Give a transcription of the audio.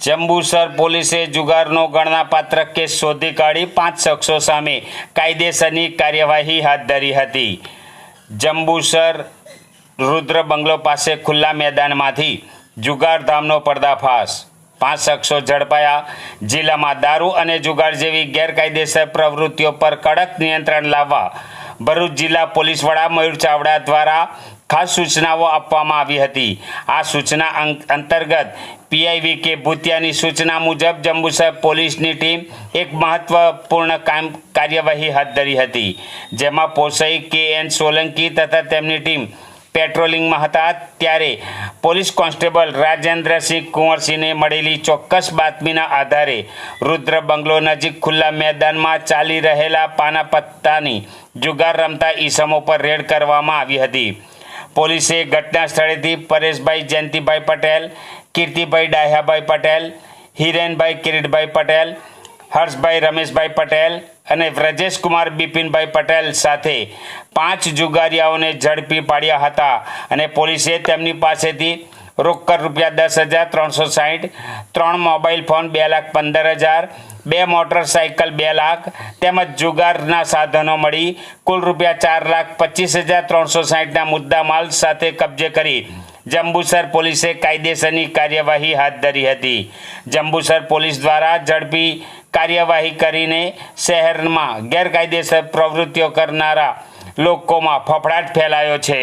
જંબુસર પોલીસે જુગારનો ગણનાપાત્ર કેસ શોધી કાઢી પાંચ શખ્સો સામે કાયદેસરની કાર્યવાહી હાથ ધરી હતી. જંબુસર રુદ્ર બંગલો પાસે ખુલ્લા મેદાનમાંથી જુગારધામનો પર્દાફાશ. પાંચ શખ્સો ઝડપાયા. જિલ્લામાં દારૂ અને જુગાર જેવી ગેરકાયદેસર પ્રવૃત્તિઓ પર કડક નિયંત્રણ લાવવા ભરૂચ જિલ્લા પોલીસ વડા મયુર ચાવડા દ્વારા ખાસ સૂચનાઓ આપવામાં આવી હતી. આ સૂચના અંતર્ગત પીઆઈવી કે ભૂતિયાની સૂચના મુજબ જંબુસર પોલીસની ટીમ એક મહત્વપૂર્ણ કામ, કાર્યવાહી હાથ ધરી હતી, જેમાં પોસઈ, કે એન સોલંકી તથા તેમની ટીમ પેટ્રોલિંગમાં હતા. ત્યારે પોલીસ કોન્સ્ટેબલ રાજેન્દ્રસિંહ કુંવરસિંહને મળેલી ચોક્કસ બાતમીના આધારે રુદ્ર બંગલો નજીક ખુલ્લા મેદાનમાં ચાલી રહેલા પાના પત્તાની જુગાર રમતા ઈસમો પર રેડ કરવામાં આવી હતી. પોલીસે ઘટના સ્થળેથી પરેશભાઈ જયંતિભાઈ પટેલ, કીર્તિભાઈ ડાહ્યાભાઈ પટેલ, હિરેનભાઈ કિરીટભાઈ પટેલ, હર્ષભાઈ રમેશભાઈ પટેલ અને વ્રજેશકુમાર બિપિનભાઈ પટેલ સાથે પાંચ જુગારીયાઓને ઝડપી પાડ્યા હતા અને પોલીસે તેમની પાસેથી રોકડ રૂપિયા દસ હજાર, ત્રણસો સાહીઠ ત્રણ મોબાઈલ ફોન બે લાખ પંદર હજાર, બે મોટરસાઇકલ બે લાખ, તેમજ જુગારના સાધનો મળી કુલ રૂપિયા ચાર લાખ પચીસ હજાર, ત્રણસો સાહીઠના મુદ્દા માલ સાથે કબજે કરી જંબુસર પોલીસે કાયદેસરની કાર્યવાહી હાથ ધરી હતી. જંબુસર પોલીસ દ્વારા ઝડપી કાર્યવાહી કરીને શહેરમાં ગેરકાયદેસર પ્રવૃત્તિઓ કરનારા લોકોમાં ફફડાટ ફેલાયો છે.